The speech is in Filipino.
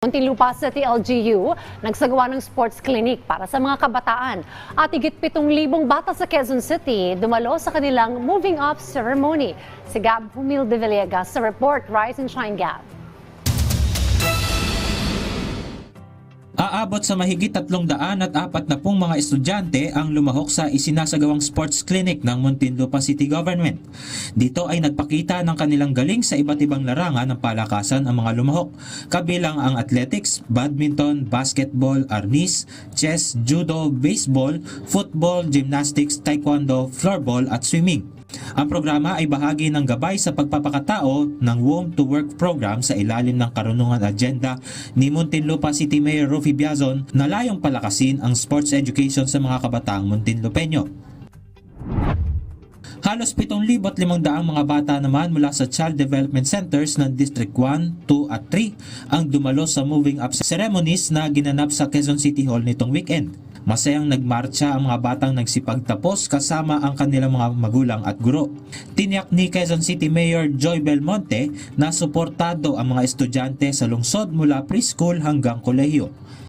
Muntinlupa City LGU nagsagawa ng sports clinic para sa mga kabataan at higit 7,000 bata sa Quezon City dumalo sa kanilang moving up ceremony. Si Gab Humil de Villegas sa report Rise and Shine Gab. Aabot sa mahigit 300 at apat na pong mga estudyante ang lumahok sa isinasagawang sports clinic ng Muntinlupa City Government. Dito ay nagpakita ng kanilang galing sa iba't ibang larangan ng palakasan ang mga lumahok, kabilang ang athletics, badminton, basketball, arnis, chess, judo, baseball, football, gymnastics, taekwondo, floorball at swimming. Ang programa ay bahagi ng gabay sa pagpapakatao ng Womb to Work program sa ilalim ng karunungan agenda ni Muntinlupa City Mayor Rufi Biazon na layong palakasin ang sports education sa mga kabataang Muntinlupeño. Halos 7,500 mga bata naman mula sa Child Development Centers ng District 1, 2 at 3 ang dumalo sa moving up ceremonies na ginanap sa Quezon City Hall nitong weekend. Masayang nagmarcha ang mga batang nagsipagtapos kasama ang kanilang mga magulang at guro. Tiniyak ni Quezon City Mayor Joy Belmonte na suportado ang mga estudyante sa lungsod mula preschool hanggang kolehiyo.